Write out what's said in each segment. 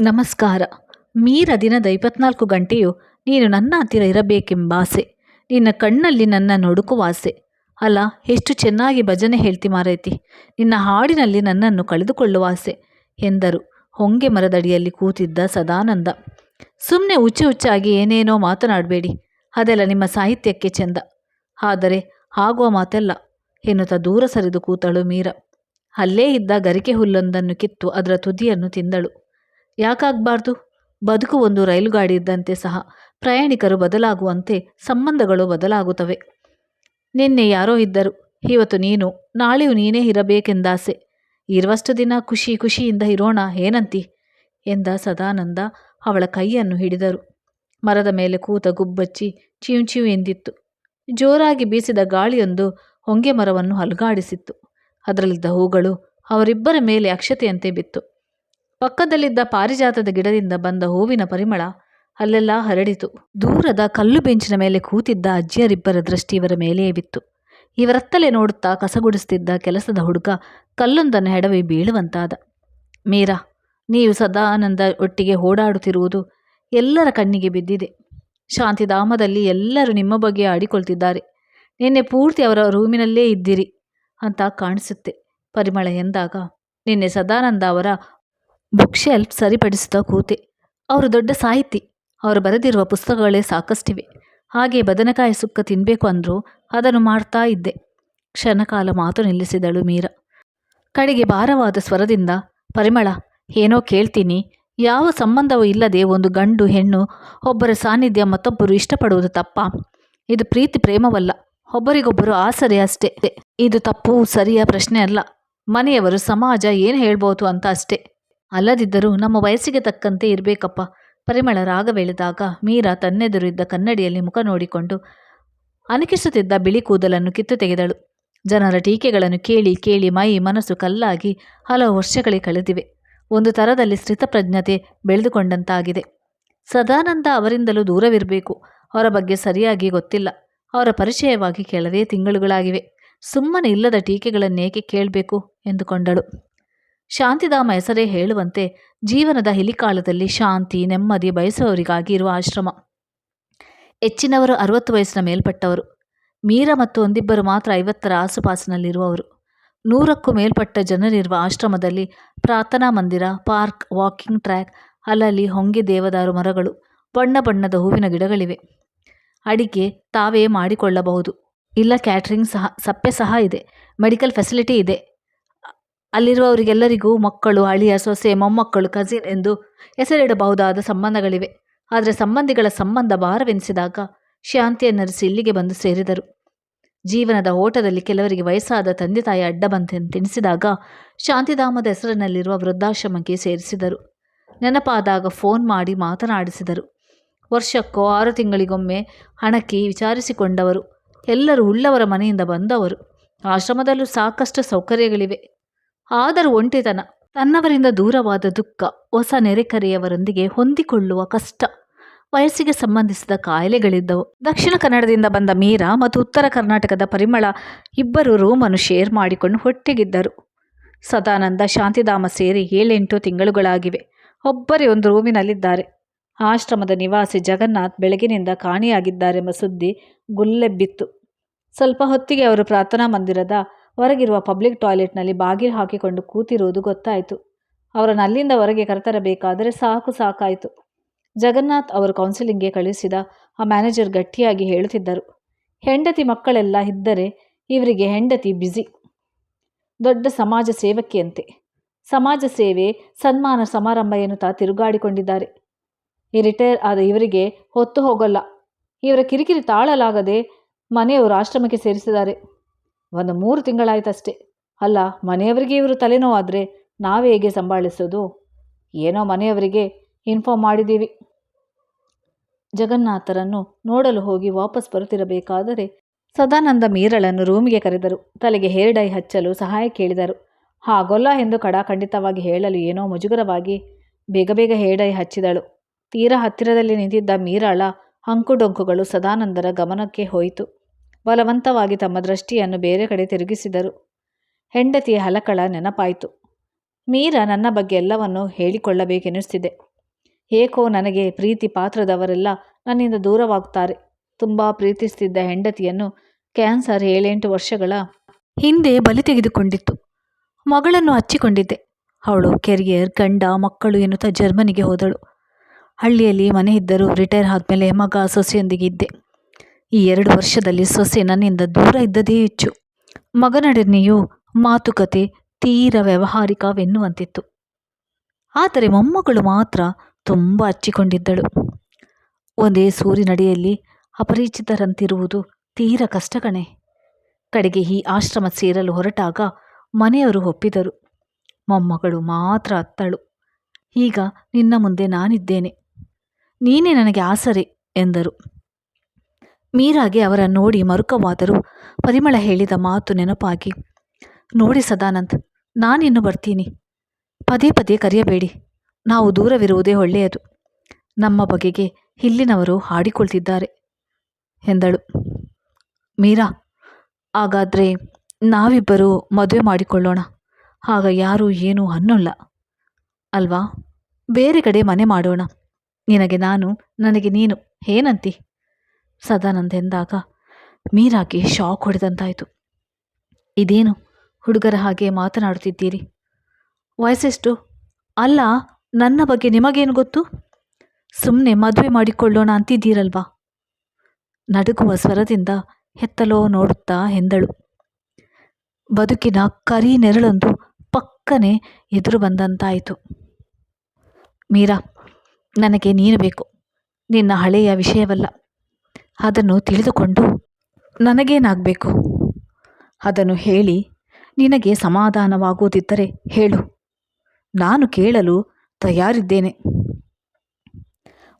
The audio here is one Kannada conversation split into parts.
ನಮಸ್ಕಾರ. ಮೀರ ದಿನದ ಇಪ್ಪತ್ನಾಲ್ಕು ಗಂಟೆಯು ನೀನು ನನ್ನ ಹತ್ತಿರ ಇರಬೇಕೆಂಬ ಆಸೆ. ನಿನ್ನ ಕಣ್ಣಲ್ಲಿ ನನ್ನ ನಡುಕುವ ಆಸೆ. ಅಲ್ಲ, ಎಷ್ಟು ಚೆನ್ನಾಗಿ ಭಜನೆ ಹೇಳ್ತಿ ಮಾರೈತಿ. ನಿನ್ನ ಹಾಡಿನಲ್ಲಿ ನನ್ನನ್ನು ಕಳೆದುಕೊಳ್ಳುವ ಆಸೆ, ಎಂದರು. ಹೊಂಗೆ ಮರದಡಿಯಲ್ಲಿ ಕೂತಿದ್ದ ಸದಾನಂದ. ಸುಮ್ಮನೆ ಹುಚ್ಚು ಹುಚ್ಚಾಗಿ ಏನೇನೋ ಮಾತನಾಡಬೇಡಿ. ಅದೆಲ್ಲ ನಿಮ್ಮ ಸಾಹಿತ್ಯಕ್ಕೆ ಚೆಂದ. ಆದರೆ, ಆಗುವ ಮಾತೆಲ್ಲ, ಎನ್ನುತ್ತಾ ದೂರ ಸರಿದು ಕೂತಳು ಮೀರ. ಅಲ್ಲೇ ಇದ್ದ ಗರಿಕೆ ಹುಲ್ಲೊಂದನ್ನು ಕಿತ್ತು ಅದರ ತುದಿಯನ್ನು ತಿಂದಳು. ಯಾಕಾಗಬಾರ್ದು? ಬದುಕು ಒಂದು ರೈಲುಗಾಡಿ ಇದ್ದಂತೆ ಸಹ. ಪ್ರಯಾಣಿಕರು ಬದಲಾಗುವಂತೆ ಸಂಬಂಧಗಳು ಬದಲಾಗುತ್ತವೆ. ನಿನ್ನೆ ಯಾರೋ ಇದ್ದರು. ಇವತ್ತು ನೀನು, ನಾಳೆಯೂ ನೀನೇ ಇರಬೇಕೆಂದಾಸೆ. ಇರುವಷ್ಟು ದಿನ ಖುಷಿ ಖುಷಿಯಿಂದ ಇರೋಣ, ಏನಂತಿ? ಎಂದ ಸದಾನಂದ ಅವಳ ಕೈಯನ್ನು ಹಿಡಿದರು. ಮರದ ಮೇಲೆ ಕೂತ ಗುಬ್ಬಚ್ಚಿ ಚೀಂ ಚಿವ್ ಎಂದಿತ್ತು. ಜೋರಾಗಿ ಬೀಸಿದ ಗಾಳಿಯೊಂದು ಹೊಂಗೆ ಮರವನ್ನು ಅಲುಗಾಡಿಸಿತ್ತು. ಅದರಲ್ಲಿದ್ದ ಹೂಗಳು ಅವರಿಬ್ಬರ ಮೇಲೆ ಅಕ್ಷತೆಯಂತೆ ಬಿತ್ತು. ಪಕ್ಕದಲ್ಲಿದ್ದ ಪಾರಿಜಾತದ ಗಿಡದಿಂದ ಬಂದ ಹೂವಿನ ಪರಿಮಳ ಅಲ್ಲೆಲ್ಲ ಹರಡಿತು. ದೂರದ ಕಲ್ಲು ಬೆಂಚಿನ ಮೇಲೆ ಕೂತಿದ್ದ ಅಜ್ಜಿಯರಿಬ್ಬರ ದೃಷ್ಟಿ ಇವರ ಮೇಲೆಯೇ ಬಿತ್ತು. ಇವರತ್ತಲೇ ನೋಡುತ್ತಾ ಕಸಗುಡಿಸುತ್ತಿದ್ದ ಕೆಲಸದ ಹುಡುಗ ಕಲ್ಲೊಂದನ್ನು ಹೆಡವಿ ಬೀಳುವಂತಾದ. ಮೀರಾ, ನೀವು ಸದಾನಂದ ಒಟ್ಟಿಗೆ ಓಡಾಡುತ್ತಿರುವುದು ಎಲ್ಲರ ಕಣ್ಣಿಗೆ ಬಿದ್ದಿದೆ. ಶಾಂತಿಧಾಮದಲ್ಲಿ ಎಲ್ಲರೂ ನಿಮ್ಮ ಬಗ್ಗೆ ಆಡಿಕೊಳ್ತಿದ್ದಾರೆ. ನಿನ್ನೆ ಪೂರ್ತಿ ಅವರ ರೂಮಿನಲ್ಲೇ ಇದ್ದಿರಿ ಅಂತ ಕಾಣಿಸುತ್ತೆ ಪರಿಮಳ ಎಂದಾಗ. ನಿನ್ನೆ ಸದಾನಂದ ಅವರ ಬುಕ್ ಶೆಲ್ಫ್ ಸರಿಪಡಿಸುತ್ತಾ ಕೂತೆ. ಅವರು ದೊಡ್ಡ ಸಾಹಿತಿ. ಅವರು ಬರೆದಿರುವ ಪುಸ್ತಕಗಳೇ ಸಾಕಷ್ಟಿವೆ. ಹಾಗೆ ಬದನೆಕಾಯಿ ಸುಕ್ಕ ತಿನ್ನಬೇಕು ಅಂದರೂ ಅದನ್ನು ಮಾಡ್ತಾ ಇದ್ದೆ. ಕ್ಷಣಕಾಲ ಮಾತು ನಿಲ್ಲಿಸಿದಳು ಮೀರಾ. ಕಡೆಗೆ ಭಾರವಾದ ಸ್ವರದಿಂದ, ಪರಿಮಳ, ಏನೋ ಕೇಳ್ತೀನಿ. ಯಾವ ಸಂಬಂಧವೂ ಇಲ್ಲದೆ ಒಂದು ಗಂಡು, ಹೆಣ್ಣು, ಒಬ್ಬರ ಸಾನ್ನಿಧ್ಯ ಮತ್ತೊಬ್ಬರು ಇಷ್ಟಪಡುವುದು ತಪ್ಪ. ಇದು ಪ್ರೀತಿ ಪ್ರೇಮವಲ್ಲ. ಒಬ್ಬರಿಗೊಬ್ಬರು ಆಸರೆ ಅಷ್ಟೇ. ಇದು ತಪ್ಪು, ಸರಿಯ ಪ್ರಶ್ನೆ ಅಲ್ಲ. ಮನೆಯವರು ಸಮಾಜ ಏನು ಹೇಳ್ಬೋದು ಅಂತ ಅಷ್ಟೇ. ಅಲ್ಲದಿದ್ದರೂ ನಮ್ಮ ವಯಸ್ಸಿಗೆ ತಕ್ಕಂತೆ ಇರಬೇಕಪ್ಪ. ಪರಿಮಳ ರಾಗವೆಳೆದಾಗ ಮೀರಾ ತನ್ನೆದುರಿದ್ದ ಕನ್ನಡಿಯಲ್ಲಿ ಮುಖ ನೋಡಿಕೊಂಡು ಅನಕಿಸುತ್ತಿದ್ದ ಬಿಳಿ ಕೂದಲನ್ನು ಕಿತ್ತು ತೆಗೆದಳು. ಜನರ ಟೀಕೆಗಳನ್ನು ಕೇಳಿ ಕೇಳಿ ಮೈ ಮನಸ್ಸು ಕಲ್ಲಾಗಿ ಹಲವು ವರ್ಷಗಳೇ ಕಳೆದಿವೆ. ಒಂದು ಥರದಲ್ಲಿ ಸ್ಥಿತಪ್ರಜ್ಞತೆ ಬೆಳೆದುಕೊಂಡಂತಾಗಿದೆ. ಸದಾನಂದ ಅವರಿಂದಲೂ ದೂರವಿರಬೇಕು. ಅವರ ಬಗ್ಗೆ ಸರಿಯಾಗಿ ಗೊತ್ತಿಲ್ಲ. ಅವರ ಪರಿಚಯವಾಗಿ ಕೆಲವೇ ತಿಂಗಳುಗಳಾಗಿವೆ. ಸುಮ್ಮನೆ ಇಲ್ಲದ ಟೀಕೆಗಳನ್ನೇಕೆ ಕೇಳಬೇಕು? ಎಂದುಕೊಂಡಳು. ಶಾಂತಿಧಾಮ ಹೆಸರೇ ಹೇಳುವಂತೆ ಜೀವನದ ಹಿಲಿಕಾಲದಲ್ಲಿ ಶಾಂತಿ, ನೆಮ್ಮದಿ ಬಯಸುವವರಿಗಾಗಿ ಇರುವ ಆಶ್ರಮ. ಹೆಚ್ಚಿನವರು ಅರವತ್ತು ವಯಸ್ಸಿನ ಮೇಲ್ಪಟ್ಟವರು. ಮೀರ ಮತ್ತು ಒಂದಿಬ್ಬರು ಮಾತ್ರ ಐವತ್ತರ ಆಸುಪಾಸಿನಲ್ಲಿರುವವರು. ನೂರಕ್ಕೂ ಮೇಲ್ಪಟ್ಟ ಜನರಿರುವ ಆಶ್ರಮದಲ್ಲಿ ಪ್ರಾರ್ಥನಾ ಮಂದಿರ, ಪಾರ್ಕ್, ವಾಕಿಂಗ್ ಟ್ರ್ಯಾಕ್, ಅಲ್ಲಲ್ಲಿ ಹೊಂಗೆ ದೇವದಾರು ಮರಗಳು, ಬಣ್ಣ ಬಣ್ಣದ ಹೂವಿನ ಗಿಡಗಳಿವೆ. ಅಡಿಕೆ ತಾವೇ ಮಾಡಿಕೊಳ್ಳಬಹುದು. ಇಲ್ಲ ಕ್ಯಾಟ್ರಿಂಗ್ ಸಹ ಸಪ್ಪೆ ಸಹ ಇದೆ. ಮೆಡಿಕಲ್ ಫೆಸಿಲಿಟಿ ಇದೆ. ಅಲ್ಲಿರುವವರಿಗೆಲ್ಲರಿಗೂ ಮಕ್ಕಳು, ಅಳಿಯ, ಸೊಸೆ, ಮೊಮ್ಮಕ್ಕಳು ಕಸಿನ್ ಎಂದು ಹೆಸರಿಡಬಹುದಾದ ಸಂಬಂಧಗಳಿವೆ. ಆದರೆ ಸಂಬಂಧಿಗಳ ಸಂಬಂಧ ಭಾರವೆನಿಸಿದಾಗ ಶಾಂತಿಯನ್ನರಿಸಿ ಇಲ್ಲಿಗೆ ಬಂದು ಸೇರಿದರು. ಜೀವನದ ಓಟದಲ್ಲಿ ಕೆಲವರಿಗೆ ವಯಸ್ಸಾದ ತಂದೆ ತಾಯಿ ಅಡ್ಡ ಬಂತೆಂತೆನಿಸಿದಾಗ ಶಾಂತಿಧಾಮದ ಹೆಸರಿನಲ್ಲಿರುವ ವೃದ್ಧಾಶ್ರಮಕ್ಕೆ ಸೇರಿಸಿದರು. ನೆನಪಾದಾಗ ಫೋನ್ ಮಾಡಿ ಮಾತನಾಡಿಸಿದರು. ವರ್ಷಕ್ಕೋ ಆರು ತಿಂಗಳಿಗೊಮ್ಮೆ ಹಣಕ್ಕೆ ವಿಚಾರಿಸಿಕೊಂಡವರು. ಎಲ್ಲರೂ ಉಳ್ಳವರ ಮನೆಯಿಂದ ಬಂದವರು. ಆಶ್ರಮದಲ್ಲೂ ಸಾಕಷ್ಟು ಸೌಕರ್ಯಗಳಿವೆ. ಆದರೂ ಒಂಟಿತನ. ತನ್ನವರಿಂದ ದೂರವಾದ ದುಃಖ ಹೊಸ ನೆರೆಕರೆಯವರೊಂದಿಗೆ ಹೊಂದಿಕೊಳ್ಳುವ ಕಷ್ಟ. ವಯಸ್ಸಿಗೆ ಸಂಬಂಧಿಸಿದ ಕಾಯಿಲೆಗಳಿದ್ದವು. ದಕ್ಷಿಣ ಕನ್ನಡದಿಂದ ಬಂದ ಮೀರಾ ಮತ್ತು ಉತ್ತರ ಕರ್ನಾಟಕದ ಪರಿಮಳ ಇಬ್ಬರು ರೂಮನ್ನು ಶೇರ್ ಮಾಡಿಕೊಂಡು ಹೊಟ್ಟೆಗಿದ್ದರು. ಸದಾನಂದ, ಶಾಂತಿಧಾಮ ಸೇರಿ ಏಳೆಂಟು ತಿಂಗಳುಗಳಾಗಿವೆ. ಒಬ್ಬರೇ ಒಂದು ರೂಮಿನಲ್ಲಿದ್ದಾರೆ. ಆಶ್ರಮದ ನಿವಾಸಿ ಜಗನ್ನಾಥ್ ಬೆಳಗಿನಿಂದ ಕಾಣೆಯಾಗಿದ್ದಾರೆಂಬ ಸುದ್ದಿ ಗುಲ್ಲೆಬ್ಬಿತ್ತು. ಸ್ವಲ್ಪ ಹೊತ್ತಿಗೆ ಅವರು ಪ್ರಾರ್ಥನಾ ಮಂದಿರದ ಹೊರಗಿರುವ ಪಬ್ಲಿಕ್ ಟಾಯ್ಲೆಟ್ನಲ್ಲಿ ಬಾಗಿಲು ಹಾಕಿಕೊಂಡು ಕೂತಿರುವುದು ಗೊತ್ತಾಯಿತು. ಅವರನ್ನು ಅಲ್ಲಿಂದ ಹೊರಗೆ ಕರೆತರಬೇಕಾದರೆ ಸಾಕು ಸಾಕಾಯಿತು. ಜಗನ್ನಾಥ್ ಅವರು ಕೌನ್ಸಿಲಿಂಗ್ಗೆ ಕಳುಹಿಸಿದ ಆ ಮ್ಯಾನೇಜರ್ ಗಟ್ಟಿಯಾಗಿ ಹೇಳುತ್ತಿದ್ದರು, ಹೆಂಡತಿ ಮಕ್ಕಳೆಲ್ಲ ಇದ್ದರೆ ಇವರಿಗೆ ಹೆಂಡತಿ ಬ್ಯುಸಿ ದೊಡ್ಡ ಸಮಾಜ ಸೇವಕಿಯಂತೆ. ಸಮಾಜ ಸೇವೆ, ಸನ್ಮಾನ ಸಮಾರಂಭ ಎನ್ನುತ್ತಾ ತಿರುಗಾಡಿಕೊಂಡಿದ್ದಾರೆ. ಈ ರಿಟೈರ್ ಆದ ಇವರಿಗೆ ಹೊತ್ತು ಹೋಗಲ್ಲ. ಇವರ ಕಿರಿಕಿರಿ ತಾಳಲಾಗದೆ ಮನೆಯವರು ಆಶ್ರಮಕ್ಕೆ ಸೇರಿಸಿದ್ದಾರೆ. ಒಂದು ಮೂರು ತಿಂಗಳಾಯ್ತಷ್ಟೇ. ಅಲ್ಲ, ಮನೆಯವರಿಗೆ ಇವರು ತಲೆನೋವಾದರೆ ನಾವೇ ಹೇಗೆ ಸಂಭಾಳಿಸೋದು? ಏನೋ ಮನೆಯವರಿಗೆ ಇನ್ಫಾರ್ಮ್ ಮಾಡಿದ್ದೀವಿ ಜಗನ್ನಾಥರನ್ನು ನೋಡಲು ಹೋಗಿ ವಾಪಸ್ ಬರುತ್ತಿರಬೇಕಾದರೆ ಸದಾನಂದ ಮೀರಳನ್ನು ರೂಮಿಗೆ ಕರೆದರು. ತಲೆಗೆ ಹೇರ್ ಡೈ ಹಚ್ಚಲು ಸಹಾಯ ಕೇಳಿದರು. ಹಾಗೊಲ್ಲ ಎಂದು ಕಡಾಖಂಡಿತವಾಗಿ ಹೇಳಲು ಏನೋ ಮುಜುಗರವಾಗಿ ಬೇಗ ಬೇಗ ಹೇರ್ ಡೈ ಹಚ್ಚಿದಳು. ತೀರಾ ಹತ್ತಿರದಲ್ಲಿ ನಿಂತಿದ್ದ ಮೀರಾಳ ಅಂಕುಡೊಂಕುಗಳು ಸದಾನಂದರ ಗಮನಕ್ಕೆ ಹೋಯಿತು. ಬಲವಂತವಾಗಿ ತಮ್ಮ ದೃಷ್ಟಿಯನ್ನು ಬೇರೆ ಕಡೆ ತಿರುಗಿಸಿದರು. ಹೆಂಡತಿಯ ಹಲಕಳ ನೆನಪಾಯಿತು. ಮೀರಾ ನನ್ನ ಬಗ್ಗೆ ಎಲ್ಲವನ್ನೂ ಹೇಳಿಕೊಳ್ಳಬೇಕೆನಿಸ್ತಿದೆ ಏಕೋ ನನಗೆ ಪ್ರೀತಿ ಪಾತ್ರದವರೆಲ್ಲ ನನ್ನಿಂದ ದೂರವಾಗುತ್ತಾರೆ. ತುಂಬ ಪ್ರೀತಿಸ್ತಿದ್ದ ಹೆಂಡತಿಯನ್ನು ಕ್ಯಾನ್ಸರ್ ಏಳೆಂಟು ವರ್ಷಗಳ ಹಿಂದೆ ಬಲಿ ತೆಗೆದುಕೊಂಡಿತ್ತು. ಮಗಳನ್ನು ಹಚ್ಚಿಕೊಂಡಿದ್ದೆ. ಅವಳು ಕೆರಿಯರ್, ಗಂಡ, ಮಕ್ಕಳು ಎನ್ನುತ್ತಾ ಜರ್ಮನಿಗೆ ಹೋದಳು. ಹಳ್ಳಿಯಲ್ಲಿ ಮನೆ ಇದ್ದರೂ ರಿಟೈರ್ ಆದಮೇಲೆ ಮಗ ಸೊಸೆಯೊಂದಿಗೆ ಇದ್ದೆ. ಈ ಎರಡು ವರ್ಷದಲ್ಲಿ ಸೊಸೆ ನನ್ನಿಂದ ದೂರ ಇದ್ದದೇ ಹೆಚ್ಚು. ಮಗನಡನೆಯು ಮಾತುಕತೆ ತೀರ ವ್ಯವಹಾರಿಕವೆನ್ನುವಂತಿತ್ತು. ಆದರೆ ಮೊಮ್ಮಗಳು ಮಾತ್ರ ತುಂಬ ಹಚ್ಚಿಕೊಂಡಿದ್ದಳು ಒಂದೇ ಸೂರಿನಡಿಯಲ್ಲಿ ಅಪರಿಚಿತರಂತಿರುವುದು ತೀರ ಕಷ್ಟ ಕಣೆ. ಕಡೆಗೆ ಈ ಆಶ್ರಮ ಸೇರಲು ಹೊರಟಾಗ ಮನೆಯವರು ಒಪ್ಪಿದರು. ಮೊಮ್ಮಗಳು ಮಾತ್ರ ಅತ್ತಳು. ಈಗ ನಿನ್ನ ಮುಂದೆ ನಾನಿದ್ದೇನೆ. ನೀನೇ ನನಗೆ ಆಸರೆ ಎಂದರು. ಮೀರಾಗೆ ಅವರ ನೋಡಿ ಮರುಕವಾದರೂ ಪರಿಮಳ ಹೇಳಿದ ಮಾತು ನೆನಪಾಗಿ, ನೋಡಿ ಸದಾನಂದ್, ನಾನಿನ್ನು ಬರ್ತೀನಿ. ಪದೇ ಪದೇ ಕರೆಯಬೇಡಿ. ನಾವು ದೂರವಿರುವುದೇ ಒಳ್ಳೆಯದು. ನಮ್ಮ ಬಗೆಗೆ ಇಲ್ಲಿನವರು ಹಾಡಿಕೊಳ್ತಿದ್ದಾರೆ, ಎಂದಳು. ಮೀರಾ, ಹಾಗಾದರೆ ನಾವಿಬ್ಬರು ಮದುವೆ ಮಾಡಿಕೊಳ್ಳೋಣ. ಆಗ ಯಾರೂ ಏನೂ ಅನ್ನೋಲ್ಲ. ಅಲ್ವಾ? ಬೇರೆ ಕಡೆ ಮನೆ ಮಾಡೋಣ. ನಿನಗೆ ನಾನು, ನನಗೆ ನೀನು, ಏನಂತಿ? ಸದಾನಂದ್ ಎಂದಾಗ ಮೀರಾಗೆ ಶಾಕ್ ಹೊಡೆದಂತಾಯಿತು. ಇದೇನು ಹುಡುಗರ ಹಾಗೆ ಮಾತನಾಡುತ್ತಿದ್ದೀರಿ? ವಯಸ್ಸೆಷ್ಟು? ಅಲ್ಲ, ನನ್ನ ಬಗ್ಗೆ ನಿಮಗೇನು ಗೊತ್ತು? ಸುಮ್ಮನೆ ಮದುವೆ ಮಾಡಿಕೊಳ್ಳೋಣ ಅಂತಿದ್ದೀರಲ್ವಾ? ನಡುಗುವ ಸ್ವರದಿಂದ ಹೆತ್ತಲೋ ನೋಡುತ್ತಾ ಎಂದಳು. ಬದುಕಿನ ಕರಿ ನೆರಳೊಂದು ಪಕ್ಕನೆ ಎದುರು ಬಂದಂತಾಯಿತು. ಮೀರಾ, ನನಗೆ ನೀನು ಬೇಕು. ನಿನ್ನ ಹಳೆಯ ವಿಷಯವಲ್ಲ. ಅದನ್ನು ತಿಳಿದುಕೊಂಡು ನನಗೇನಾಗಬೇಕು? ಅದನ್ನು ಹೇಳಿ ನಿನಗೆ ಸಮಾಧಾನವಾಗುವುದಿದ್ದರೆ ಹೇಳು. ನಾನು ಕೇಳಲು ತಯಾರಿದ್ದೇನೆ.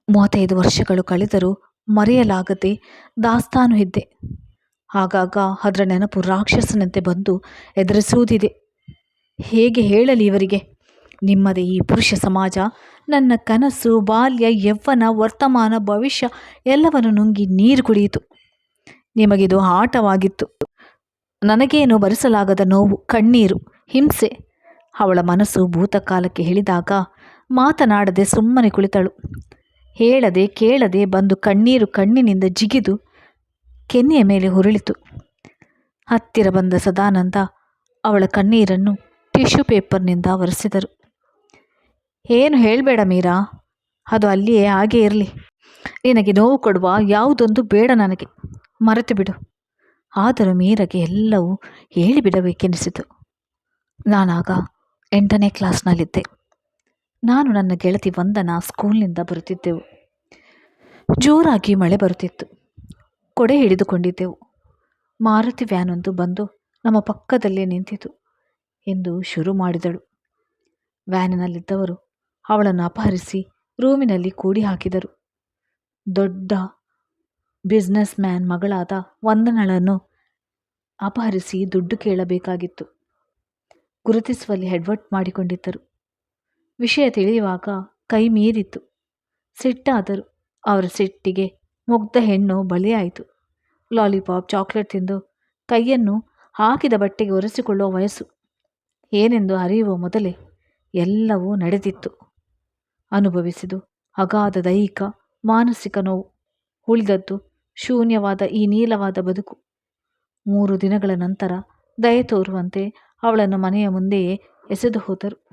ಮೂವತ್ತೈದು ವರ್ಷಗಳು ಕಳೆದರೂ ಮರೆಯಲಾಗದೆ ದಾಸ್ತಾನು ಇದ್ದೆ. ಆಗಾಗ ಅದರ ನೆನಪು ರಾಕ್ಷಸನಂತೆ ಬಂದು ಎದುರಿಸುವುದಿದೆ ಹೇಗೆ ಹೇಳಲಿ ಇವರಿಗೆ? ನಿಮ್ಮದೇ ಈ ಪುರುಷ ಸಮಾಜ. ನನ್ನ ಕನಸು, ಬಾಲ್ಯ ಯೌವನ ವರ್ತಮಾನ, ಭವಿಷ್ಯ ಎಲ್ಲವನ್ನು ನುಂಗಿ ನೀರು ಕುಡಿಯಿತು. ನಿಮಗಿದು ಆಟವಾಗಿತ್ತು. ನನಗೇನು ಭರಿಸಲಾಗದ ನೋವು, ಕಣ್ಣೀರು, ಹಿಂಸೆ? ಅವಳ ಮನಸ್ಸು ಭೂತಕಾಲಕ್ಕೆ ಹೇಳಿದಾಗ ಮಾತನಾಡದೆ ಸುಮ್ಮನೆ ಕುಳಿತಳು. ಹೇಳದೆ, ಕೇಳದೆ ಬಂದು ಕಣ್ಣೀರು ಕಣ್ಣಿನಿಂದ ಜಿಗಿದು ಕೆನ್ನೆಯ ಮೇಲೆ ಹುರುಳಿತು. ಹತ್ತಿರ ಬಂದ ಸದಾನಂದ ಅವಳ ಕಣ್ಣೀರನ್ನು ಟಿಶ್ಯೂ ಪೇಪರ್ನಿಂದ ಒರೆಸಿದರು. ಏನು ಹೇಳಬೇಡ ಮೀರಾ? ಅದು ಅಲ್ಲಿಯೇ ಹಾಗೇ ಇರಲಿ. ನಿನಗೆ ನೋವು ಕೊಡುವ ಯಾವುದೊಂದು ಬೇಡ ನನಗೆ. ಮರೆತು ಬಿಡು. ಆದರೂ ಮೀರಾಗೆ ಎಲ್ಲವೂ ಹೇಳಿಬಿಡಬೇಕೆನಿಸಿತು. ನಾನಾಗ ಎಂಟನೇ ಕ್ಲಾಸ್ನಲ್ಲಿದ್ದೆ. ನಾನು ನನ್ನ ಗೆಳತಿ ವಂದನ ಸ್ಕೂಲ್ನಿಂದ ಬರುತ್ತಿದ್ದೆವು. ಜೋರಾಗಿ ಮಳೆ ಬರುತ್ತಿತ್ತು. ಕೊಡೆ ಹಿಡಿದುಕೊಂಡಿದ್ದೆವು. ಮಾರುತಿ ವ್ಯಾನೊಂದು ಬಂದು ನಮ್ಮ ಪಕ್ಕದಲ್ಲೇ ನಿಂತಿತು ಎಂದು ಶುರು ಮಾಡಿದಳು. ವ್ಯಾನಿನಲ್ಲಿದ್ದವರು ಅವಳನ್ನು ಅಪಹರಿಸಿ ರೂಮಿನಲ್ಲಿ ಕೂಡಿ ಹಾಕಿದರು ದೊಡ್ಡ ಬಿಸ್ನೆಸ್ ಮ್ಯಾನ್ ಮಗಳಾದ ವಂದನಳನ್ನು ಅಪಹರಿಸಿ ದುಡ್ಡು ಕೇಳಬೇಕಾಗಿತ್ತು. ಗುರುತಿಸುವಲ್ಲಿ ಹೆಡ್ವರ್ಟ್ ಮಾಡಿಕೊಂಡಿದ್ದರು. ವಿಷಯ ತಿಳಿಯುವಾಗ ಕೈ ಮೀರಿತ್ತು. ಸಿಟ್ಟಾದರು ಅವರ ಸಿಟ್ಟಿಗೆ ಮುಗ್ಧ ಹೆಣ್ಣು ಬಲಿಯಾಯಿತು. ಲಾಲಿಪಾಪ್ ಚಾಕ್ಲೇಟ್ ತಿಂದು ಕೈಯನ್ನು ಹಾಕಿದ ಬಟ್ಟೆಗೆ ಒರೆಸಿಕೊಳ್ಳುವ ವಯಸ್ಸು ಏನೆಂದು ಅರಿಯುವ ಮೊದಲೇ ಎಲ್ಲವೂ ನಡೆದಿತ್ತು. ಅನುಭವಿಸಿದು. ಅಗಾಧ ದೈಹಿಕ, ಮಾನಸಿಕ ನೋವು, ಉಳಿದದ್ದು ಶೂನ್ಯವಾದ ಈ ನೀಲವಾದ ಬದುಕು. ಮೂರು ದಿನಗಳ ನಂತರ ದಯೆ ತೋರುವಂತೆ ಅವಳನ್ನು ಮನೆಯ ಮುಂದೆಯೇ ಎಸೆದು ಹೋದರು.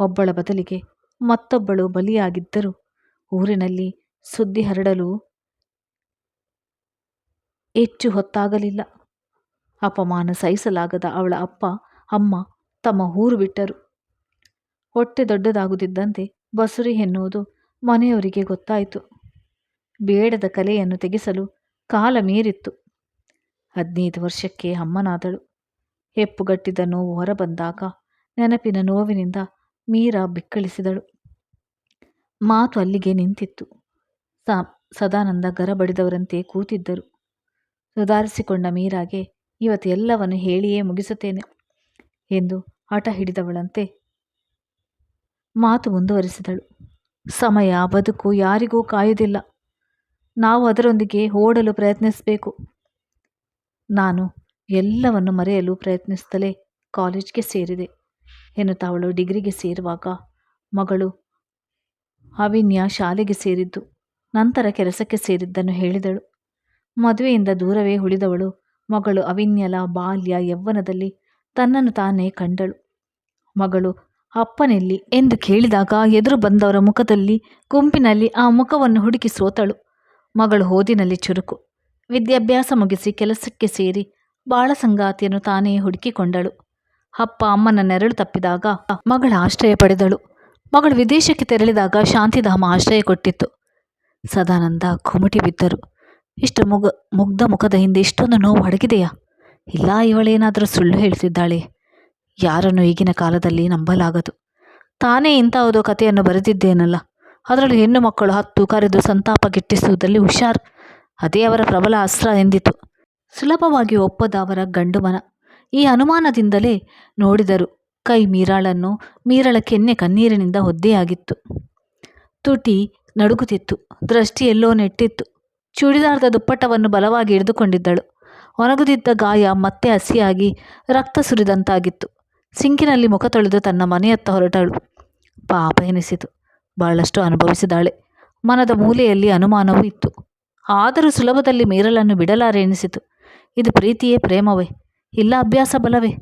ಒಬ್ಬಳ ಬದಲಿಗೆ ಮತ್ತೊಬ್ಬಳು ಬಲಿಯಾಗಿದ್ದರು. ಊರಿನಲ್ಲಿ ಸುದ್ದಿ ಹರಡಲು ಹೆಚ್ಚು ಹೊತ್ತಾಗಲಿಲ್ಲ. ಅಪಮಾನ ಸಹಿಸಲಾಗದ ಅವಳ ಅಪ್ಪ, ಅಮ್ಮ ತಮ್ಮ ಊರು ಬಿಟ್ಟರು. ಹೊಟ್ಟೆ ದೊಡ್ಡದಾಗುತ್ತಿದ್ದಂತೆ ಬಸುರಿ ಎನ್ನುವುದು ಮನೆಯವರಿಗೆ ಗೊತ್ತಾಯಿತು. ಬೇಡದ ಕಲೆಯನ್ನು ತೆಗೆಸಲು ಕಾಲ ಮೀರಿತ್ತು. ಹದಿನೈದು ವರ್ಷಕ್ಕೆ ಅಮ್ಮನಾದಳು. ಹೆಪ್ಪುಗಟ್ಟಿದ ನೋವು ಹೊರಬಂದಾಗ ನೆನಪಿನ ನೋವಿನಿಂದ ಮೀರಾ ಬಿಕ್ಕಳಿಸಿದಳು. ಮಾತು ಅಲ್ಲಿಗೆ ನಿಂತಿತ್ತು. ಸಾ ಸದಾನಂದ ಗರಬಡಿದವರಂತೆ ಕೂತಿದ್ದರು. ಸುಧಾರಿಸಿಕೊಂಡ ಮೀರಾಗೆ, ಇವತ್ತು ಎಲ್ಲವನ್ನು ಹೇಳಿಯೇ ಮುಗಿಸುತ್ತೇನೆ ಎಂದು ಹಠ ಹಿಡಿದವಳಂತೆ ಮಾತು ಮುಂದುವರಿಸಿದಳು. ಸಮಯ, ಬದುಕು ಯಾರಿಗೂ ಕಾಯುವುದಿಲ್ಲ. ನಾವು ಅದರೊಂದಿಗೆ ಓಡಲು ಪ್ರಯತ್ನಿಸಬೇಕು. ನಾನು ಎಲ್ಲವನ್ನು ಮರೆಯಲು ಪ್ರಯತ್ನಿಸುತ್ತಲೇ ಕಾಲೇಜ್ಗೆ ಸೇರಿದೆ, ಎನ್ನುತ್ತಾ ಅವಳು ಡಿಗ್ರಿಗೆ ಸೇರುವಾಗ. ಮಗಳು ಅವಿನ್ಯ ಶಾಲೆಗೆ ಸೇರಿದ್ದು, ನಂತರ ಕೆಲಸಕ್ಕೆ ಸೇರಿದ್ದನ್ನು ಹೇಳಿದಳು. ಮದುವೆಯಿಂದ ದೂರವೇ ಉಳಿದವಳು, ಮಗಳು ಅವಿನ್ಯಲ ಬಾಲ್ಯ, ಯೌವನದಲ್ಲಿ ತನ್ನನ್ನು ತಾನೇ ಕಂಡಳು. ಮಗಳು ಅಪ್ಪನೆಲ್ಲಿ ಎಂದು ಕೇಳಿದಾಗ ಎದುರು ಬಂದವರ ಮುಖದಲ್ಲಿ, ಗುಂಪಿನಲ್ಲಿ ಆ ಮುಖವನ್ನು ಹುಡುಕಿ ಸೋತಳು ಮಗಳು ಓದಿನಲ್ಲಿ ಚುರುಕು. ವಿದ್ಯಾಭ್ಯಾಸ ಮುಗಿಸಿ ಕೆಲಸಕ್ಕೆ ಸೇರಿ ಬಾಳ ಸಂಗಾತಿಯನ್ನು ತಾನೇ ಹುಡುಕಿಕೊಂಡಳು. ಅಪ್ಪ ಅಮ್ಮನ ನೆರಳು ತಪ್ಪಿದಾಗ ಮಗಳ ಆಶ್ರಯ ಪಡೆದಳು. ಮಗಳು ವಿದೇಶಕ್ಕೆ ತೆರಳಿದಾಗ ಶಾಂತಿಧಾಮ ಆಶ್ರಯ ಕೊಟ್ಟಿತ್ತು. ಸದಾನಂದ ಕುಮಟಿ ಬಿದ್ದರು. ಇಷ್ಟು ಮುಗ, ಮುಗ್ಧ ಮುಖದ ಹಿಂದೆ ಇಷ್ಟೊಂದು ನೋವು ಅಡಗಿದೆಯಾ? ಇಲ್ಲ, ಇವಳೇನಾದರೂ ಸುಳ್ಳು ಹೇಳ್ತಿದ್ದಾಳೆ. ಯಾರನ್ನು ಈಗಿನ ಕಾಲದಲ್ಲಿ ನಂಬಲಾಗದು. ತಾನೇ ಇಂಥವುದೋ ಕಥೆಯನ್ನು ಬರೆದಿದ್ದೇನಲ್ಲ. ಅದರಲ್ಲಿ ಹೆಣ್ಣು ಮಕ್ಕಳು ಹತ್ತು ಕರೆದು ಸಂತಾಪ ಗಿಟ್ಟಿಸುವುದರಲ್ಲಿ ಹುಷಾರ್. ಅದೇ ಅವರ ಪ್ರಬಲ ಅಸ್ತ್ರ ಎಂದಿತು. ಸುಲಭವಾಗಿ ಒಪ್ಪದ ಅವರ ಗಂಡು ಮನ. ಈ ಅನುಮಾನದಿಂದಲೇ ನೋಡಿದರು ಕೈ ಮೀರಾಳನ್ನು ಮೀರಳ ಕೆನ್ನೆ ಕಣ್ಣೀರಿನಿಂದ ಒದ್ದೆಯಾಗಿತ್ತು. ತುಟಿ ನಡುಗುತ್ತಿತ್ತು. ದೃಷ್ಟಿ ಎಲ್ಲೋ ನೆಟ್ಟಿತ್ತು. ಚೂಡಿದಾರದ ದುಪ್ಪಟ್ಟವನ್ನು ಬಲವಾಗಿ ಹಿಡಿದುಕೊಂಡಿದ್ದಳು. ಒಣಗುತ್ತಿದ್ದ ಗಾಯ ಮತ್ತೆ ಹಸಿಯಾಗಿ ರಕ್ತ ಸುರಿದಂತಾಗಿತ್ತು. ಸಿಂಕಿನಲ್ಲಿ ಮುಖ ತೊಳೆದು ತನ್ನ ಮನೆಯತ್ತ ಹೊರಟಳು. ಪಾಪ ಎನಿಸಿತು. ಬಹಳಷ್ಟು ಅನುಭವಿಸಿದಾಳೆ. ಮನದ ಮೂಲೆಯಲ್ಲಿ ಅನುಮಾನವೂ ಇತ್ತು. ಆದರೂ ಸುಲಭದಲ್ಲಿ ಮೀರಲನ್ನು ಬಿಡಲಾರೆ ಎನಿಸಿತು. ಇದು ಪ್ರೀತಿಯೇ ಪ್ರೇಮವೇ? ಇಲ್ಲ ಅಭ್ಯಾಸ ಬಲವೇ?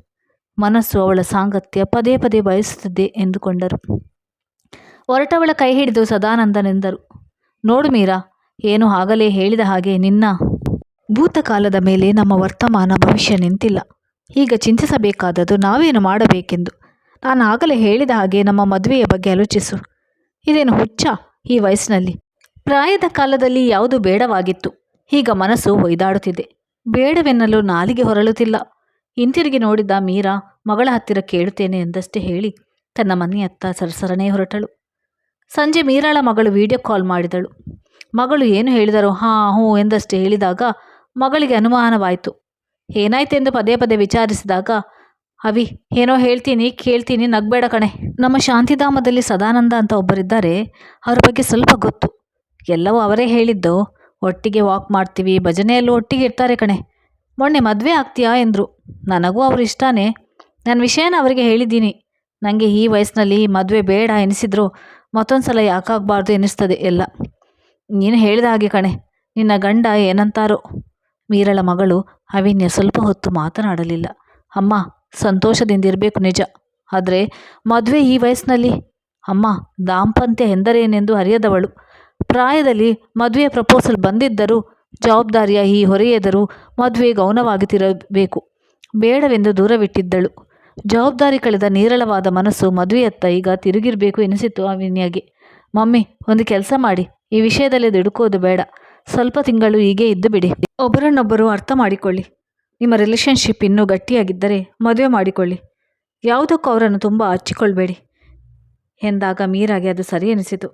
ಮನಸ್ಸು ಅವಳ ಸಾಂಗತ್ಯ ಪದೇ ಪದೇ ಬಯಸುತ್ತಿದ್ದೆ ಎಂದುಕೊಂಡರು. ಹೊರಟವಳ ಕೈ ಹಿಡಿದು ಸದಾನಂದನೆಂದರು. ನೋಡು ಮೀರಾ, ಏನು ಆಗಲೇ ಹೇಳಿದ ಹಾಗೆ ನಿನ್ನ ಭೂತಕಾಲದ ಮೇಲೆ ನಮ್ಮ ವರ್ತಮಾನ ಭವಿಷ್ಯ ನಿಂತಿಲ್ಲ. ಈಗ ಚಿಂತಿಸಬೇಕಾದದ್ದು ನಾವೇನು ಮಾಡಬೇಕೆಂದು? ನಾನು ಆಗಲೇ ಹೇಳಿದ ಹಾಗೆ ನಮ್ಮ ಮದುವೆಯ ಬಗ್ಗೆ ಆಲೋಚಿಸು. ಇದೇನು ಹುಚ್ಚ ಈ ವಯಸ್ಸಿನಲ್ಲಿ? ಪ್ರಾಯದ ಕಾಲದಲ್ಲಿ ಯಾವುದು ಬೇಡವಾಗಿತ್ತು. ಈಗ ಮನಸ್ಸು ಒಯ್ದಾಡುತ್ತಿದೆ. ಬೇಡವೆನ್ನಲು ನಾಲಿಗೆ ಹೊರಳುತ್ತಿಲ್ಲ. ಹಿಂತಿರುಗಿ ನೋಡಿದ ಮೀರಾ ಮಗಳ ಹತ್ತಿರ ಕೇಳುತ್ತೇನೆ ಎಂದಷ್ಟೇ ಹೇಳಿ ತನ್ನ ಮನೆಯತ್ತ ಸರಸರನೇ ಹೊರಟಳು. ಸಂಜೆ ಮೀರಾಳ ಮಗಳು ವಿಡಿಯೋ ಕಾಲ್ ಮಾಡಿದಳು. ಮಗಳು ಏನು ಹೇಳಿದರು ಹಾಂ ಹ್ಞೂ ಎಂದಷ್ಟೇ ಹೇಳಿದಾಗ ಮಗಳಿಗೆ ಅನುಮಾನವಾಯಿತು. ಏನಾಯ್ತೆಂದು ಪದೇ ಪದೇ ವಿಚಾರಿಸಿದಾಗ, ಅವಿ, ಏನೋ ಹೇಳ್ತೀನಿ, ಕೇಳ್ತೀನಿ, ನಗ್ಬೇಡ ಕಣೆ. ನಮ್ಮ ಶಾಂತಿಧಾಮದಲ್ಲಿ ಸದಾನಂದ ಅಂತ ಒಬ್ಬರಿದ್ದಾರೆ. ಅವ್ರ ಬಗ್ಗೆ ಸ್ವಲ್ಪ ಗೊತ್ತು. ಎಲ್ಲವೂ ಅವರೇ ಹೇಳಿದ್ದು. ಒಟ್ಟಿಗೆ ವಾಕ್ ಮಾಡ್ತೀವಿ, ಭಜನೆಯಲ್ಲೂ ಒಟ್ಟಿಗೆ ಇರ್ತಾರೆ ಕಣೆ. ಮೊನ್ನೆ ಮದುವೆ ಆಗ್ತೀಯಾ? ಎಂದರು. ನನಗೂ ಅವರು ಇಷ್ಟನೇ. ನನ್ನ ವಿಷಯನ ಅವರಿಗೆ ಹೇಳಿದ್ದೀನಿ. ನನಗೆ ಈ ವಯಸ್ಸಿನಲ್ಲಿ ಮದುವೆ ಬೇಡ ಎನಿಸಿದ್ರು. ಮತ್ತೊಂದು ಸಲ ಯಾಕಾಗಬಾರ್ದು ಎನಿಸ್ತದೆ ಎಲ್ಲ. ನೀನು ಹೇಳಿದ ಹಾಗೆ ಕಣೆ. ನಿನ್ನ ಗಂಡ ಏನಂತಾರೋ. ಮೀರಳ ಮಗಳು ಅವಿನ್ಯ ಸ್ವಲ್ಪ ಹೊತ್ತು ಮಾತನಾಡಲಿಲ್ಲ. ಅಮ್ಮ ಸಂತೋಷದಿಂದಿರಬೇಕು ನಿಜ. ಆದರೆ ಮದುವೆ ಈ ವಯಸ್ಸಿನಲ್ಲಿ? ಅಮ್ಮ, ದಾಂಪತ್ಯ ಎಂದರೇನೆಂದು ಅರಿಯದವಳು. ಪ್ರಾಯದಲ್ಲಿ ಮದುವೆ ಪ್ರಪೋಸಲ್ ಬಂದಿದ್ದರೂ ಜವಾಬ್ದಾರಿಯ ಈ ಹೊರೆಯೆದರೂ ಮದುವೆ ಗೌನವಾಗಿತಿರಬೇಕು. ಬೇಡವೆಂದು ದೂರವಿಟ್ಟಿದ್ದಳು. ಜವಾಬ್ದಾರಿ ಕಳೆದ ನೀರಳವಾದ ಮನಸ್ಸು ಮದುವೆಯತ್ತ ಈಗ ತಿರುಗಿರಬೇಕು ಎನಿಸಿತು ಅವಿನ್ಯಾಗೆ. ಮಮ್ಮಿ, ಒಂದು ಕೆಲಸ ಮಾಡಿ. ಈ ವಿಷಯದಲ್ಲಿ ದುಡುಕೋದು ಬೇಡ. ಸ್ವಲ್ಪ ತಿಂಗಳು ಹೀಗೆ ಇದ್ದು ಬಿಡಿ. ಒಬ್ಬರನ್ನೊಬ್ಬರು ಅರ್ಥ ಮಾಡಿಕೊಳ್ಳಿ. ನಿಮ್ಮ ರಿಲೇಷನ್ಶಿಪ್ ಇನ್ನೂ ಗಟ್ಟಿಯಾಗಿದ್ದರೆ ಮದುವೆ ಮಾಡಿಕೊಳ್ಳಿ. ಯಾವುದಕ್ಕೂ ಅವರನ್ನು ತುಂಬ ಹಚ್ಚಿಕೊಳ್ಬೇಡಿ ಎಂದಾಗ ಮೀರಾಗೆ ಅದು ಸರಿ ಅನಿಸಿತು.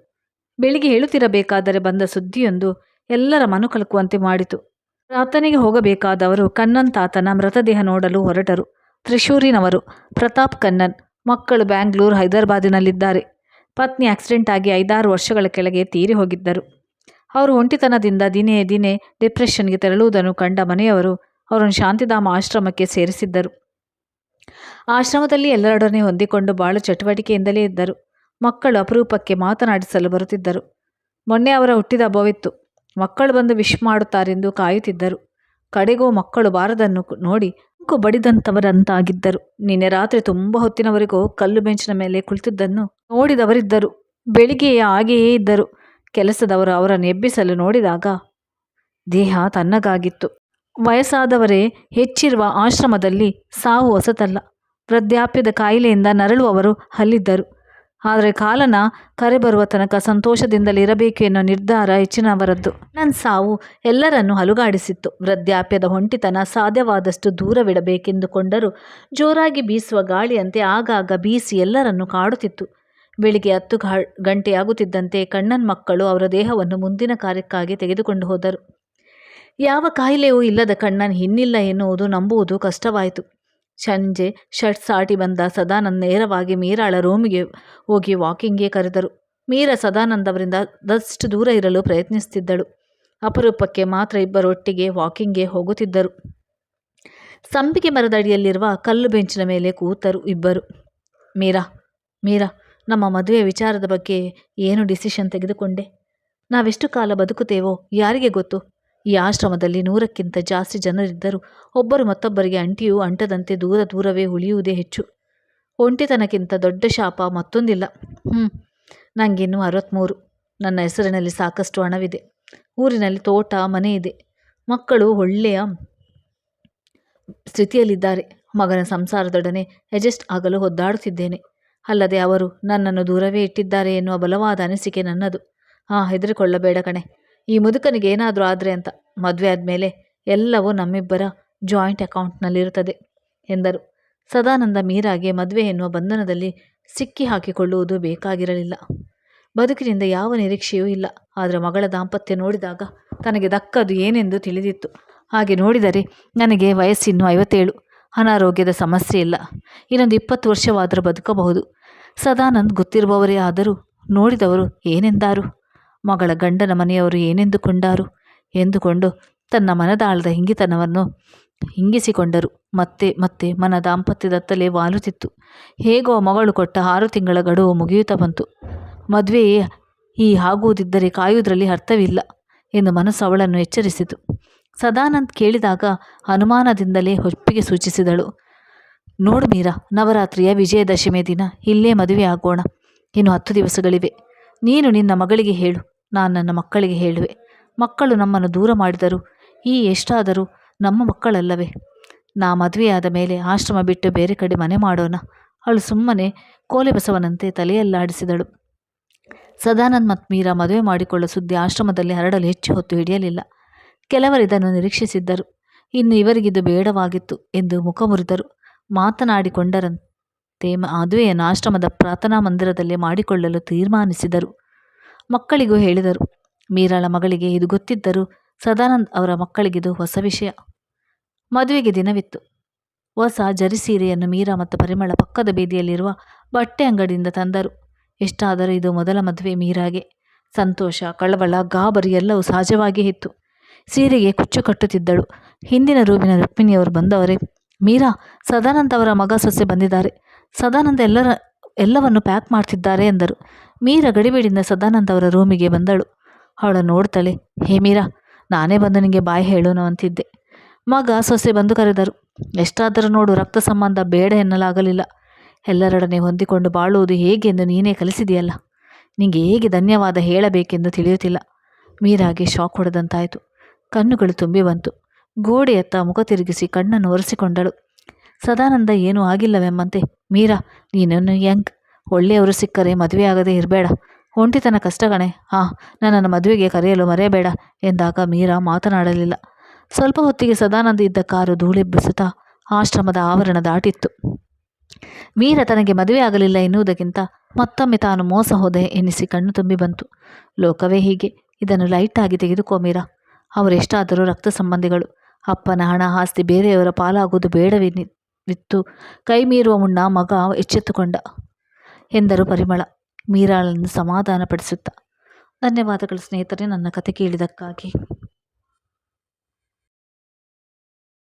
ಬೆಳಿಗ್ಗೆ ಹೇಳುತ್ತಿರಬೇಕಾದರೆ ಬಂದ ಸುದ್ದಿಯೊಂದು ಎಲ್ಲರ ಮನು ಕಲಕುವಂತೆ ಮಾಡಿತು. ಪ್ರಾರ್ಥನೆಗೆ ಹೋಗಬೇಕಾದವರು ಕಣ್ಣನ್ ತಾತನ ಮೃತದೇಹ ನೋಡಲು ಹೊರಟರು. ತ್ರಿಶೂರಿನವರು ಪ್ರತಾಪ್ ಕಣ್ಣನ್, ಮಕ್ಕಳು ಬ್ಯಾಂಗ್ಳೂರು ಹೈದರಾಬಾದಿನಲ್ಲಿದ್ದಾರೆ. ಪತ್ನಿ ಆಕ್ಸಿಡೆಂಟ್ ಆಗಿ ಐದಾರು ವರ್ಷಗಳ ಕೆಳಗೆ ತೀರಿ ಹೋಗಿದ್ದರು. ಅವರು ಒಂಟಿತನದಿಂದ ದಿನೇ ದಿನೇ ಡಿಪ್ರೆಷನ್ಗೆ ತೆರಳುವುದನ್ನು ಕಂಡ ಮನೆಯವರು ಅವರನ್ನು ಶಾಂತಿಧಾಮ ಆಶ್ರಮಕ್ಕೆ ಸೇರಿಸಿದ್ದರು. ಆಶ್ರಮದಲ್ಲಿ ಎಲ್ಲರೊಡನೆ ಹೊಂದಿಕೊಂಡು ಬಾಳು ಚಟುವಟಿಕೆಯಿಂದಲೇ ಇದ್ದರು. ಮಕ್ಕಳು ಅಪರೂಪಕ್ಕೆ ಮಾತನಾಡಿಸಲು ಬರುತ್ತಿದ್ದರು. ಮೊನ್ನೆ ಅವರ ಹುಟ್ಟಿದ ಹಬ್ಬವಿತ್ತು. ಮಕ್ಕಳು ಬಂದು ವಿಶ್ ಮಾಡುತ್ತಾರೆಂದು ಕಾಯುತ್ತಿದ್ದರು. ಕಡೆಗೂ ಮಕ್ಕಳು ಬಾರದನ್ನು ಕು- ನೋಡಿ ಕುಕ್ಕು ಬಡಿದಂಥವರಂತಾಗಿದ್ದರು. ನಿನ್ನೆ ರಾತ್ರಿ ತುಂಬ ಹೊತ್ತಿನವರೆಗೂ ಕಲ್ಲು ಬೆಂಚಿನ ಮೇಲೆ ಕುಳಿತಿದ್ದನ್ನು ನೋಡಿದವರಿದ್ದರು. ಬೆಳಿಗ್ಗೆ ಹಾಗೆಯೇ ಇದ್ದರು. ಕೆಲಸದವರು ಅವರನ್ನು ಎಬ್ಬಿಸಲು ನೋಡಿದಾಗ ದೇಹ ತನ್ನಗಾಗಿತ್ತು. ವಯಸ್ಸಾದವರೇ, ಹೆಚ್ಚಿರುವ ಆಶ್ರಮದಲ್ಲಿ ಸಾವು ಹೊಸತಲ್ಲ. ವೃದ್ಧಾಪ್ಯದ ಕಾಯಿಲೆಯಿಂದ ನರಳುವವರು ಅಲ್ಲಿದ್ದರು. ಆದರೆ ಕಾಲನ ಕರೆ ಬರುವ ತನಕ ಸಂತೋಷದಿಂದಲಿರಬೇಕು ಎನ್ನುವ ನಿರ್ಧಾರ ಹೆಚ್ಚಿನವರದ್ದು. ನನ್ನ ಸಾವು ಎಲ್ಲರನ್ನು ಅಲುಗಾಡಿಸಿತ್ತು. ವೃದ್ಧಾಪ್ಯದ ಹೊಂಟಿತನ ಸಾಧ್ಯವಾದಷ್ಟು ದೂರವಿಡಬೇಕೆಂದುಕೊಂಡರೂ ಜೋರಾಗಿ ಬೀಸುವ ಗಾಳಿಯಂತೆ ಆಗಾಗ ಬೀಸಿ ಎಲ್ಲರನ್ನೂ ಕಾಡುತ್ತಿತ್ತು. ಬೆಳಿಗ್ಗೆ ಹತ್ತು ಗಂಟೆಯಾಗುತ್ತಿದ್ದಂತೆ ಕಣ್ಣನ್ ಮಕ್ಕಳು ಅವರ ದೇಹವನ್ನು ಮುಂದಿನ ಕಾರ್ಯಕ್ಕಾಗಿ ತೆಗೆದುಕೊಂಡು ಹೋದರು. ಯಾವ ಕಾಯಿಲೆಯೂ ಇಲ್ಲದ ಕಣ್ಣನ್ ಇನ್ನಿಲ್ಲ ಎನ್ನುವುದು ನಂಬುವುದು ಕಷ್ಟವಾಯಿತು. ಸಂಜೆ ಶರ್ಟ್ ಸಾಟಿ ಬಂದ ಸದಾನಂದ್ ನೇರವಾಗಿ ಮೀರಾಳ ರೂಮಿಗೆ ಹೋಗಿ ವಾಕಿಂಗ್ಗೆ ಕರೆದರು. ಮೀರಾ ಸದಾನಂದ್ ಅವರಿಂದ ದಷ್ಟು ದೂರ ಇರಲು ಪ್ರಯತ್ನಿಸುತ್ತಿದ್ದಳು ಅಪರೂಪಕ್ಕೆ ಮಾತ್ರ ಇಬ್ಬರು ಒಟ್ಟಿಗೆ ವಾಕಿಂಗ್ಗೆ ಹೋಗುತ್ತಿದ್ದರು. ಸಂಪಿಗೆ ಮರದಡಿಯಲ್ಲಿರುವ ಕಲ್ಲು ಬೆಂಚಿನ ಮೇಲೆ ಕೂತರು ಇಬ್ಬರು. ಮೀರಾ ಮೀರಾ ನಮ್ಮ ಮದುವೆ ವಿಚಾರದ ಬಗ್ಗೆ ಏನು ಡಿಸಿಷನ್ ತೆಗೆದುಕೊಂಡೆ? ನಾವೆಷ್ಟು ಕಾಲ ಬದುಕುತ್ತೇವೋ ಯಾರಿಗೆ ಗೊತ್ತು? ಈ ಆಶ್ರಮದಲ್ಲಿ ನೂರಕ್ಕಿಂತ ಜಾಸ್ತಿ ಜನರಿದ್ದರೂ ಒಬ್ಬರು ಮತ್ತೊಬ್ಬರಿಗೆ ಅಂಟಿಯೂ ಅಂಟದಂತೆ ದೂರ ದೂರವೇ ಉಳಿಯುವುದೇ ಹೆಚ್ಚು. ಒಂಟಿತನಕ್ಕಿಂತ ದೊಡ್ಡ ಶಾಪ ಮತ್ತೊಂದಿಲ್ಲ. ಹ್ಞೂ ನನಗಿನ್ನೂ ಅರವತ್ತ್ಮೂರು ನನ್ನ ಹೆಸರಿನಲ್ಲಿ ಸಾಕಷ್ಟು ಹಣವಿದೆ. ಊರಿನಲ್ಲಿ ತೋಟ, ಮನೆ ಇದೆ. ಮಕ್ಕಳು ಒಳ್ಳೆಯ ಸ್ಥಿತಿಯಲ್ಲಿದ್ದಾರೆ. ಮಗನ ಸಂಸಾರದೊಡನೆ ಅಡ್ಜಸ್ಟ್ ಆಗಲು ಒದ್ದಾಡುತ್ತಿದ್ದೇನೆ. ಅಲ್ಲದೆ ಅವರು ನನ್ನನ್ನು ದೂರವೇ ಇಟ್ಟಿದ್ದಾರೆ ಎನ್ನುವ ಬಲವಾದ ಅನಿಸಿಕೆ ನನ್ನದು. ಆ ಹೆದರಿಕೊಳ್ಳಬೇಡ ಕಣೆ. ಈ ಮುದುಕನಿಗೆ ಏನಾದರೂ ಆದರೆ ಅಂತ. ಮದುವೆ ಆದಮೇಲೆ ಎಲ್ಲವೂ ನಮ್ಮಿಬ್ಬರ ಜಾಯಿಂಟ್ ಅಕೌಂಟ್ನಲ್ಲಿರುತ್ತದೆ, ಎಂದರು. ಸದಾನಂದ ಮೀರಾಗೆ ಮದುವೆ ಎನ್ನುವ ಬಂಧನದಲ್ಲಿ ಸಿಕ್ಕಿ ಹಾಕಿಕೊಳ್ಳುವುದು ಬೇಕಾಗಿರಲಿಲ್ಲ. ಬದುಕಿನಿಂದ ಯಾವ ನಿರೀಕ್ಷೆಯೂ ಇಲ್ಲ. ಆದರೆ ಮಗಳ ದಾಂಪತ್ಯ ನೋಡಿದಾಗ ತನಗೆ ದಕ್ಕದು ಏನೆಂದು ತಿಳಿದಿತ್ತು. ಹಾಗೆ ನೋಡಿದರೆ ನನಗೆ ವಯಸ್ಸಿನ್ನು ಐವತ್ತೇಳು. ಅನಾರೋಗ್ಯದ ಸಮಸ್ಯೆ ಇಲ್ಲ. ಇನ್ನೊಂದು ಇಪ್ಪತ್ತು ವರ್ಷವಾದರೂ ಬದುಕಬಹುದು. ಸದಾನಂದ್ ಗೊತ್ತಿರುವವರೇ ಆದರೂ ನೋಡಿದವರು ಏನೆಂದಾರು? ಮಗಳ ಗಂಡನ ಮನೆಯವರು ಏನೆಂದುಕೊಂಡಾರು? ಎಂದುಕೊಂಡು ತನ್ನ ಮನದಾಳದ ಹಿಂಗಿತನವನ್ನು ಹಿಂಗಿಸಿಕೊಂಡರು. ಮತ್ತೆ ಮತ್ತೆ ಮನ ದಾಂಪತ್ಯದತ್ತಲೇ ವಾಲುತ್ತಿತ್ತು. ಹೇಗೋ ಮಗಳು ಕೊಟ್ಟ ಆರು ತಿಂಗಳ ಗಡುವು ಮುಗಿಯುತ್ತಾ ಬಂತು. ಮದುವೆಯೇ ಈ ಆಗುವುದಿದ್ದರೆ ಕಾಯುವುದರಲ್ಲಿ ಅರ್ಥವಿಲ್ಲ ಎಂದು ಮನಸ್ಸು ಅವಳನ್ನು ಎಚ್ಚರಿಸಿತು. ಸದಾನಂದ್ ಕೇಳಿದಾಗ ಅನುಮಾನದಿಂದಲೇ ಒಪ್ಪಿಗೆ ಸೂಚಿಸಿದಳು. ನೋಡು ಮೀರಾ, ನವರಾತ್ರಿಯ ವಿಜಯದಶಮಿ ದಿನ, ಇಲ್ಲೇ ಮದುವೆ ಆಗೋಣ. ಇನ್ನು ಹತ್ತು ದಿವಸಗಳಿವೆ. ನೀನು ನಿನ್ನ ಮಗಳಿಗೆ ಹೇಳು, ನಾನು ನನ್ನ ಮಕ್ಕಳಿಗೆ ಹೇಳುವೆ. ಮಕ್ಕಳು ನಮ್ಮನ್ನು ದೂರ ಮಾಡಿದರು, ಈ ಎಷ್ಟಾದರೂ ನಮ್ಮ ಮಕ್ಕಳಲ್ಲವೇ. ನಾ ಮದುವೆಯಾದ ಮೇಲೆ ಆಶ್ರಮ ಬಿಟ್ಟು ಬೇರೆ ಕಡೆ ಮನೆ ಮಾಡೋಣ. ಅವಳು ಸುಮ್ಮನೆ ಕೋಲೆ ಬಸವನಂತೆ ತಲೆಯಲ್ಲಾಡಿಸಿದಳು. ಸದಾನಂದ್ ಮತ್ತು ಮೀರಾ ಮದುವೆ ಮಾಡಿಕೊಳ್ಳೋ ಸುದ್ದಿ ಆಶ್ರಮದಲ್ಲಿ ಹರಡಲು ಹೆಚ್ಚು ಹೊತ್ತು ಹಿಡಿಯಲಿಲ್ಲ. ಕೆಲವರಿದನ್ನು ನಿರೀಕ್ಷಿಸಿದ್ದರು. ಇನ್ನು ಇವರಿಗಿದು ಬೇಡವಾಗಿತ್ತು ಎಂದು ಮುಖ ಮುರಿದರು ಮಾತನಾಡಿಕೊಂಡರಂತೆ ಮದುವೆಯನ್ನು ಆಶ್ರಮದ ಪ್ರಾರ್ಥನಾ ಮಂದಿರದಲ್ಲೇ ಮಾಡಿಕೊಳ್ಳಲು ತೀರ್ಮಾನಿಸಿದರು. ಮಕ್ಕಳಿಗೂ ಹೇಳಿದರು. ಮೀರಾಳ ಮಗಳಿಗೆ ಇದು ಗೊತ್ತಿದ್ದರೂ ಸದಾನಂದ್ ಅವರ ಮಕ್ಕಳಿಗಿದು ಹೊಸ ವಿಷಯ. ಮದುವೆಗೆ ದಿನವಿತ್ತು. ಹೊಸ ಜರಿ ಸೀರೆಯನ್ನು ಮೀರಾ ಮತ್ತು ಪರಿಮಳ ಪಕ್ಕದ ಬೀದಿಯಲ್ಲಿರುವ ಬಟ್ಟೆ ಅಂಗಡಿಯಿಂದ ತಂದರು. ಎಷ್ಟಾದರೂ ಇದು ಮೊದಲ ಮದುವೆ ಮೀರಾಗೆ. ಸಂತೋಷ, ಕಳವಳ, ಗಾಬರಿ ಎಲ್ಲವೂ ಸಹಜವಾಗಿಯೇ ಇತ್ತು. ಸೀರೆಗೆ ಕುಚ್ಚು ಕಟ್ಟುತ್ತಿದ್ದಳು. ಹಿಂದಿನ ರೂಮಿನ ರುಕ್ಮಿಣಿಯವರು ಬಂದವರೇ ಮೀರಾ, ಸದಾನಂದ್ ಅವರ ಮಗ ಸೊಸೆ ಬಂದಿದ್ದಾರೆ. ಸದಾನಂದ ಎಲ್ಲರ, ಎಲ್ಲವನ್ನು ಪ್ಯಾಕ್ ಮಾಡ್ತಿದ್ದಾರೆ ಎಂದರು. ಮೀರಾ ಗಡಿಬಿಡಿಯಿಂದ ಸದಾನಂದ್ ಅವರ ರೂಮಿಗೆ ಬಂದಳು. ಅವಳು ನೋಡ್ತಾಳೆ ಹೇ ಮೀರಾ, ನಾನೇ ಬಂದು ನಿನಗೆ ಬಾಯಿ ಹೇಳೋಣ ಅಂತಿದ್ದೆ. ಮಗ ಸೊಸೆ ಬಂದು ಕರೆದರು, ಎಷ್ಟಾದರೂ ನೋಡು, ರಕ್ತ ಸಂಬಂಧ ಬೇಡ ಎನ್ನಲಾಗಲಿಲ್ಲ. ಎಲ್ಲರೊಡನೆ ಹೊಂದಿಕೊಂಡು ಬಾಳುವುದು ಹೇಗೆ ಎಂದು ನೀನೇ ಕಲಿಸಿದೆಯಲ್ಲ. ನಿಂಗೆ ಹೇಗೆ ಧನ್ಯವಾದ ಹೇಳಬೇಕೆಂದು ತಿಳಿಯುತ್ತಿಲ್ಲ. ಮೀರಾಗೆ ಶಾಕ್ ಹೊಡೆದಂತಾಯಿತು. ಕಣ್ಣುಗಳು ತುಂಬಿ ಬಂತು. ಗೋಡೆಯತ್ತ ಮುಖ ತಿರುಗಿಸಿ ಕಣ್ಣನ್ನು ಒರೆಸಿಕೊಂಡಳು. ಸದಾನಂದ ಏನೂ ಆಗಿಲ್ಲವೆಂಬಂತೆ. ಮೀರಾ, ನೀನನ್ನು ಯಂಗ್. ಒಳ್ಳೆಯವರು ಸಿಕ್ಕರೆ ಆಗದೆ ಇರಬೇಡ. ಒಂಟಿತನ ಕಷ್ಟ ಕಣೆ ಹಾಂ ನನ್ನನ್ನು ಮದುವೆಗೆ ಕರೆಯಲು ಮರೆಯಬೇಡ ಎಂದಾಗ ಮೀರಾ ಮಾತನಾಡಲಿಲ್ಲ. ಸ್ವಲ್ಪ ಹೊತ್ತಿಗೆ ಸದಾನಂದ ಇದ್ದ ಕಾರು ಧೂಳೆಬ್ಬಿಸುತ್ತಾ ಆಶ್ರಮದ ಆವರಣ ದಾಟಿತ್ತು. ಮೀರ ತನಗೆ ಮದುವೆ ಆಗಲಿಲ್ಲ ಎನ್ನುವುದಕ್ಕಿಂತ ಮತ್ತೊಮ್ಮೆ ತಾನು ಮೋಸ ಹೋದೆ ಎನ್ನಿಸಿ ಕಣ್ಣು ತುಂಬಿ ಬಂತು. ಲೋಕವೇ ಹೀಗೆ. ಇದನ್ನು ಲೈಟಾಗಿ ತೆಗೆದುಕೋ ಮೀರಾ. ಅವರೆಷ್ಟಾದರೂ ರಕ್ತ ಸಂಬಂಧಿಗಳು. ಅಪ್ಪನ ಹಣ ಆಸ್ತಿ ಬೇರೆಯವರ ಪಾಲಾಗುವುದು ಬೇಡವೆನ್ನಿತ್ತು ಕೈ ಮೀರುವ ಮುನ್ನ ಮಗ ಎಚ್ಚೆತ್ತುಕೊಂಡ ಎಂದರು ಪರಿಮಳ. ಮೀರಾಳನ್ನು ಸಮಾಧಾನಪಡಿಸುತ್ತಾ, ಧನ್ಯವಾದಗಳು ಸ್ನೇಹಿತರೆ, ನನ್ನ ಕತೆ ಕೇಳಿದ್ದಕ್ಕಾಗಿ